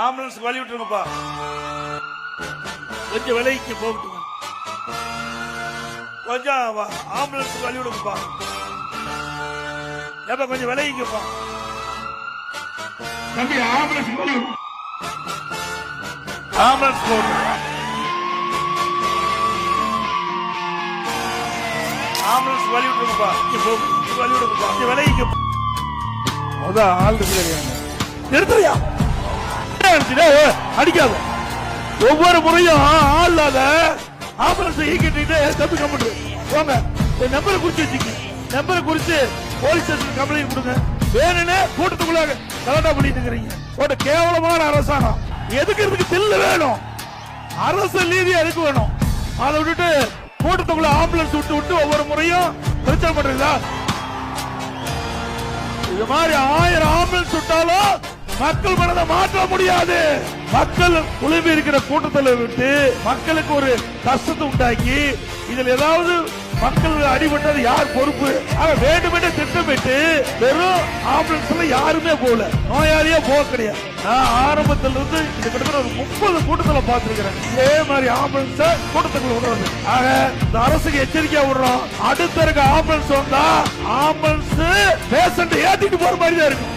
Ambulance வழி விட்டுருங்கப்பா. கொஞ்சம் விலைக்கு போகட்டுங்க கொஞ்சம் வ- ஆம்புலன்ஸ் வழி விடுங்கப்பா. ஏப்பா கொஞ்சம் விலைக்குப்பா. தம்பி ஆம்புலன்ஸ் வழி விடு. ஆம்புலன்ஸ் போகட்டும் ஆம்புலன்ஸ் வழி விட்டுருங்கப்பா. இங்க போகும் வழி விடுங்கப்பா. விலைக்கு முத ஆள் இருக்கிறாங்க நிறுத்துறியா அடிக்காத. ஒவ்வொரு முறையும் ஆள் ஆம்புலன்ஸ் ஈக்கிட்டு தப்பு கம்பிட்டு போங்க. நம்பரை குறிச்சு வச்சுக்கி. நம்பரை குறிச்சு போலீஸ் ஸ்டேஷன் கம்ப்ளைண்ட் கொடுங்க. வேணும்னே கூட்டத்துக்குள்ள கலண்டா பண்ணிட்டு இருக்கிறீங்க ஒரு கேவலமான அரசாங்கம். எதுக்கு இதுக்கு தில்லு வேணும்? அரசு நீதி எதுக்கு வேணும்? அதை விட்டுட்டு கூட்டத்துக்குள்ள ஆம்புலன்ஸ் விட்டு விட்டு ஒவ்வொரு முறையும் பிரச்சனை பண்றீங்களா? இது மாதிரி ஆயிரம் ஆம்புலன்ஸ் விட்டாலும் மக்கள் மனதை மாற்ற முடியாது. மக்கள் குழுமி இருக்கிற கூட்டத்தில் விட்டு மக்களுக்கு ஒரு கஷ்டத்தை உண்டாக்கி இதில் ஏதாவது மக்கள் அடிபட்டது யார் பொறுப்பு? ஆக வேண்டுமென்றே திட்டமிட்டு வெறும் ஆம்புலன்ஸ்ல யாருமே போகல. நோயாளியே போக கிடையாது. நான் ஆரம்பத்துல இருந்து இந்த கிட்டத்தட்ட ஒரு முப்பது கூட்டத்தில் பார்த்திருக்கிறேன். இதே மாதிரி ஆம்புலன்ஸ் கூட்டத்துக்குள்ள விடுறது. ஆக இந்த அரசுக்கு எச்சரிக்கையா விடுறோம். அடுத்த இருக்க ஆம்புலன்ஸ் வந்தா ஆம்புலன்ஸ் பேஷண்ட் ஏத்திட்டு போற மாதிரி தான் இருக்கும்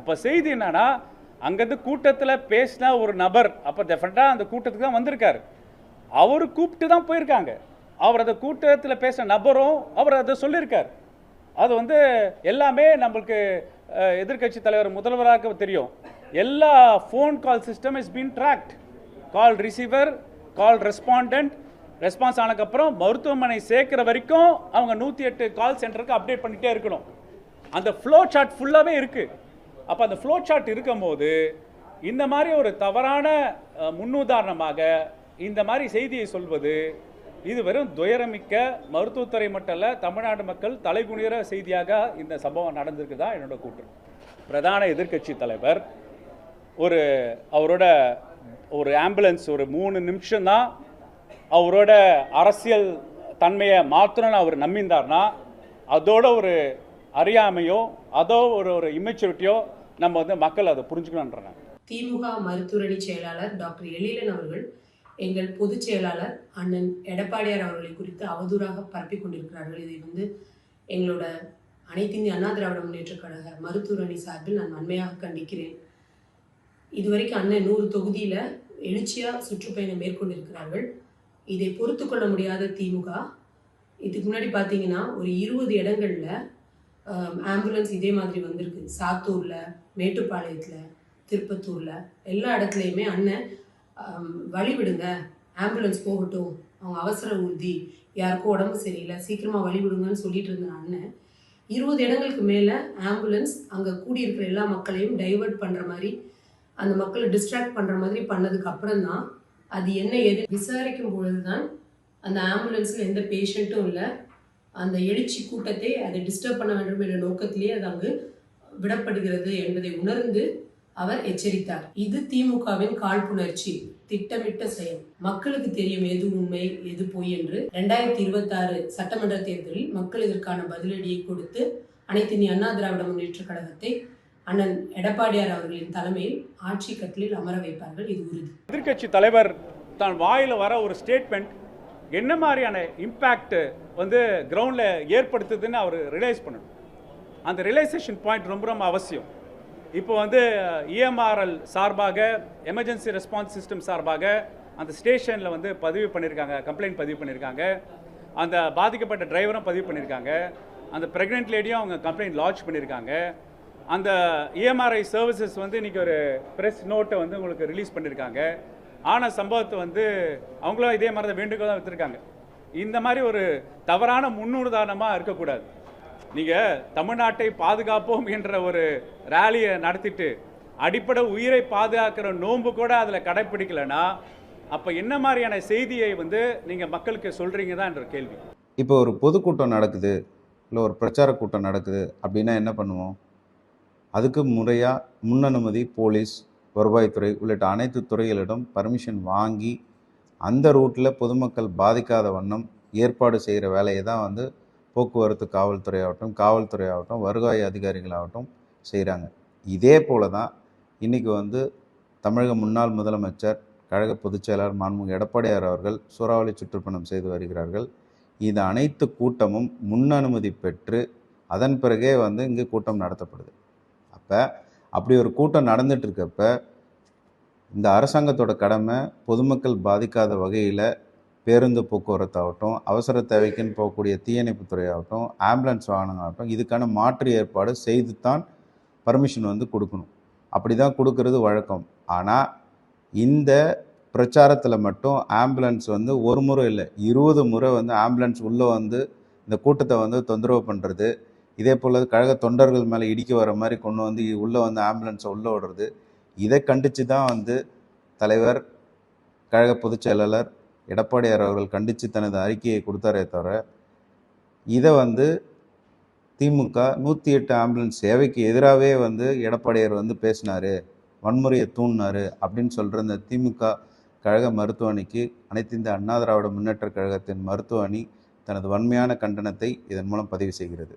அப்போ செய்தி என்னன்னா அங்கேருந்து கூட்டத்தில் பேசின ஒரு நபர் அப்போ டெஃபினட்டாக அந்த கூட்டத்துக்கு தான் வந்திருக்காரு. அவர் கூப்பிட்டு தான் போயிருக்காங்க. அவர் அந்த கூட்டத்தில் பேசின நபரும் அவர் அதை சொல்லியிருக்கார். அது வந்து எல்லாமே நம்மளுக்கு எதிர்க்கட்சி தலைவர் முதல்வராக தெரியும். எல்லா phone call system is been tracked call receiver call respondent response ஆனதுக்கப்புறம் மருத்துவமனை சேர்க்குற வரைக்கும் அவங்க நூற்றி எட்டு கால் சென்டருக்கு அப்டேட் பண்ணிகிட்டே இருக்கணும். அந்த ஃப்ளோ சார்ட் ஃபுல்லாகவே இருக்குது அப்போ அந்த ஃப்ளோ சார்ட் இருக்கும்போது இந்த மாதிரி ஒரு தவறான முன்னுதாரணமாக இந்த மாதிரி செய்தியை சொல்வது இது வெறும் துயரமிக்க மருத்துவத்துறை மட்டும் தமிழ்நாடு மக்கள் தலைகுனிற செய்தியாக இந்த சம்பவம் நடந்திருக்குதா என்னோட கூற்று. பிரதான எதிர்க்கட்சி தலைவர் ஒரு அவரோட ஒரு ஆம்புலன்ஸ் ஒரு மூணு நிமிஷம்தான் அவரோட அரசியல் தன்மையை மாற்றணும்னு அவர் நம்பியிருந்தார்னா அதோட ஒரு அறியாமையோ அதோ ஒரு ஒரு இம்மெச்சூரிட்டியோ நம்ம வந்து மக்கள் அதை புரிஞ்சுக்கணுன்றேன். திமுக மருத்துவரணி செயலாளர் டாக்டர் எழிலன் அவர்கள் எங்கள் பொதுச் செயலாளர் அண்ணன் எடப்பாடியார் அவர்களை குறித்து அவதூறாக பரப்பிக் கொண்டிருக்கிறார்கள். இதை வந்து எங்களோட அனைத்து இந்திய அண்ணா திராவிட முன்னேற்ற கழக மருத்துவரணி சார்பில் நான் வன்மையாக கண்டிக்கிறேன். இதுவரைக்கும் அண்ணன் நூறு தொகுதியில் எழுச்சியாக சுற்றுப்பயணம் மேற்கொண்டிருக்கிறார்கள். இதை பொறுத்து கொள்ள முடியாத திமுக இதுக்கு முன்னாடி பார்த்தீங்கன்னா ஒரு இருபது இடங்களில் ஆம்புலன்ஸ் இதே மாதிரி வந்திருக்கு. சாத்தூரில் மேட்டுப்பாளையத்தில் திருப்பத்தூரில் எல்லா இடத்துலையுமே அண்ணன் வழி விடுங்க. ஆம்புலன்ஸ் போகட்டும். அவங்க அவசர ஊர்தி. யாருக்கும் உடம்பு சரியில்லை. சீக்கிரமாக வழி விடுங்கன்னு சொல்லிட்டு இருந்த அண்ணன் இருபது இடங்களுக்கு மேலே ஆம்புலன்ஸ் அங்கே கூடியிருக்கிற எல்லா மக்களையும் டைவர்ட் பண்ணுற மாதிரி அந்த மக்களை டிஸ்ட்ராக்ட் பண்ணுற மாதிரி பண்ணதுக்கு அப்புறம் தான் அது என்ன எது விசாரிக்கும் பொழுது தான் அந்த ஆம்புலன்ஸில் எந்த பேஷண்ட்டும் இல்லை. அந்த எழுச்சி கூட்டத்தை அதை டிஸ்டர்ப் பண்ண வேண்டும் என்ற நோக்கத்திலேயே அது அங்கு விடப்படுகிறது என்பதை உணர்ந்து அவர் எச்சரித்தார். இது திமுகவின் காழ்ப்புணர்ச்சி திட்டமிட்ட செயல். மக்களுக்கு தெரியும் எது உண்மை எது பொய் என்று ரெண்டாயிரத்தி இருபத்தி ஆறு சட்டமன்ற தேர்தலில் மக்கள் இதற்கான பதிலடியை கொடுத்து அனைத்து அண்ணா திராவிட முன்னேற்ற கழகத்தை அண்ணன் எடப்பாடியார் அவர்களின் தலைமையில் ஆட்சி கட்டிலில் அமர வைப்பார்கள். இது உறுதி. எதிர்கட்சி தலைவர் தான் வாயில் வர ஒரு ஸ்டேட்மெண்ட் என்ன மாதிரியான இம்பேக்ட் வந்து கிரவுண்டில் ஏற்படுத்துதுன்னு அவர் ரியலைஸ் பண்ணணும். அந்த ரியலைசேஷன் பாயிண்ட் ரொம்ப ரொம்ப அவசியம். இப்போ வந்து இஎம்ஆர்எல் சார்பாக எமர்ஜென்சி ரெஸ்பான்ஸ் சிஸ்டம் சார்பாக அந்த ஸ்டேஷனில் வந்து பதிவு பண்ணியிருக்காங்க கம்ப்ளைண்ட் பதிவு பண்ணியிருக்காங்க அந்த பாதிக்கப்பட்ட டிரைவரும் பதிவு பண்ணியிருக்காங்க அந்த ப்ரெக்னென்ட் லேடியும் அவங்க கம்ப்ளைண்ட் லான்ச் பண்ணியிருக்காங்க அந்த இஎம்ஆர்ஐ சர்வீசஸ் வந்து இன்றைக்கி ஒரு ப்ரெஸ் நோட்டை வந்து உங்களுக்கு ரிலீஸ் பண்ணியிருக்காங்க ஆன சம்பவத்தை வந்து அவங்களும் இதே மாதிரி தான் வேண்டுகோள் தான் விற்றுருக்காங்க இந்த மாதிரி ஒரு தவறான முன்னுதாரணமாக இருக்கக்கூடாது. நீங்கள் தமிழ்நாட்டை பாதுகாப்போம் என்ற ஒரு ரேலியை நடத்திட்டு அடிப்படை உயிரை பாதுகாக்கிற நோன்பு கூட அதில் கடைப்பிடிக்கலைன்னா அப்போ என்ன மாதிரியான செய்தியை வந்து நீங்கள் மக்களுக்கு சொல்கிறீங்க தான் என்ற கேள்வி. இப்போ ஒரு பொதுக்கூட்டம் நடக்குது இல்லை ஒரு பிரச்சார கூட்டம் நடக்குது அப்படின்னா என்ன பண்ணுவோம்? அதுக்கு முறையாக முன்னனுமதி போலீஸ் வருவாய்த்துறை உள்ளிட்ட அனைத்து துறைகளிடம் பர்மிஷன் வாங்கி அந்த ரூட்டில் பொதுமக்கள் பாதிக்காத வண்ணம் ஏற்பாடு செய்கிற வேலையை தான் வந்து போக்குவரத்து காவல்துறை ஆகட்டும் காவல்துறை ஆகட்டும் வருவாய் அதிகாரிகளாகட்டும் செய்கிறாங்க இதே போல தான் இன்றைக்கி வந்து தமிழக முன்னாள் முதலமைச்சர் கழக பொதுச் செயலாளர் மாண்புமிகு எடப்பாடியார் அவர்கள் சூறாவளி சுற்றுப்பயணம் செய்து வருகிறார்கள். இது அனைத்து கூட்டமும் முன் அனுமதி பெற்று அதன் பிறகே வந்து இங்கே கூட்டம் நடத்தப்படுது. அப்போ அப்படி ஒரு கூட்டம் நடந்துட்டு இருக்கப்ப இந்த அரசாங்கத்தோட கடமை பொதுமக்கள் பாதிக்காத வகையில் பேருந்து போக்குவரத்தாகட்டும் அவசர தேவைக்குன்னு போகக்கூடிய தீயணைப்புத்துறை ஆகட்டும் ஆம்புலன்ஸ் வாகனம் ஆகட்டும் இதுக்கான மாற்று ஏற்பாடு செய்து தான் பர்மிஷன் வந்து கொடுக்கணும். அப்படி தான் கொடுக்கறது வழக்கம். ஆனால் இந்த பிரச்சாரத்தில் மட்டும் ஆம்புலன்ஸ் வந்து ஒரு முறை இல்லை இருபது முறை வந்து ஆம்புலன்ஸ் உள்ளே வந்து இந்த கூட்டத்தை வந்து தொந்தரவு பண்ணுறது இதே போல் கழக தொண்டர்கள் மேலே இடிக்க வர மாதிரி கொண்டு வந்து உள்ளே வந்து ஆம்புலன்ஸை உள்ளே விடுறது. இதை கண்டித்து தான் வந்து தலைவர் கழக பொதுச் செயலாளர் எடப்பாடியார் அவர்கள் கண்டித்து தனது அறிக்கையை கொடுத்தாரே தவிர இதை வந்து திமுக நூற்றி எட்டு ஆம்புலன்ஸ் சேவைக்கு எதிராகவே வந்து எடப்பாடியார் வந்து பேசினார் வன்முறையை தூண்டினார் அப்படின்னு சொல்கிற இந்த திமுக கழக மருத்துவமனைக்கு அனைத்து இந்த அண்ணா திராவிட முன்னேற்ற கழகத்தின் மருத்துவ அணி தனது வன்மையான கண்டனத்தை இதன் மூலம் பதிவு செய்கிறது.